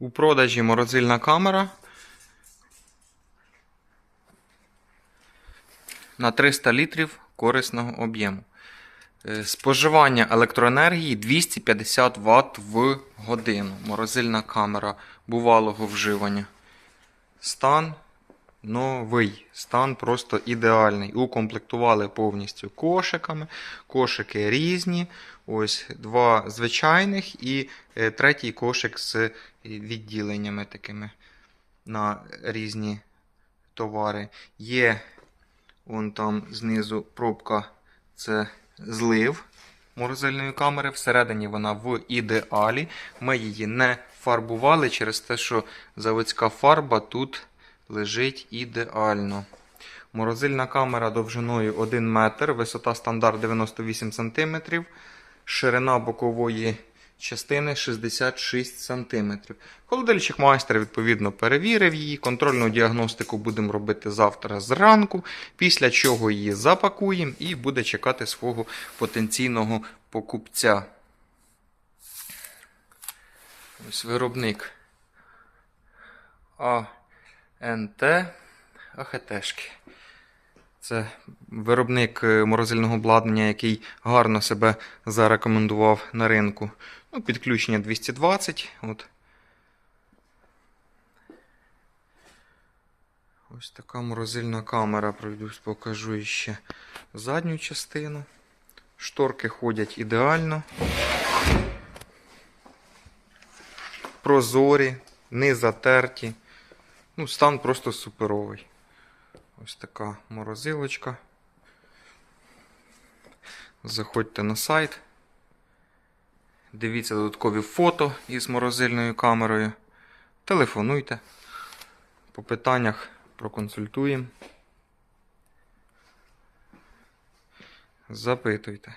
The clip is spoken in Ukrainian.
У продажі морозильна камера на 300 літрів корисного об'єму. Е, Споживання електроенергії 250 Вт в годину. Морозильна камера бувалого вживання. Стан новий. Стан просто ідеальний. Укомплектували повністю кошиками. Кошики різні. Ось два звичайних і е, третій кошик з відділеннями такими на різні товари. Є вон там знизу пробка це злив морозильної камери. Всередині вона в ідеалі. Ми її не фарбували через те, що заводська фарба тут лежить ідеально. Морозильна камера довжиною 1 метр, висота стандарт 98 см, ширина бокової частини 66 см. Холодильщик майстер відповідно перевірив її. Контрольну діагностику будемо робити завтра зранку, після чого її запакуємо і буде чекати свого потенційного покупця. Ось виробник АНТ АХТшки. Це виробник е, морозильного обладнання, який гарно себе зарекомендував на ринку. Ну, підключення 220. От. Ось така морозильна камера. Пройдусь, покажу ще задню частину. Шторки ходять ідеально. Прозорі, не затерті. Ну, стан просто суперовий. Ось така морозилочка. Заходьте на сайт. Дивіться додаткові фото із морозильною камерою. Телефонуйте. По питаннях проконсультуємо. Запитуйте.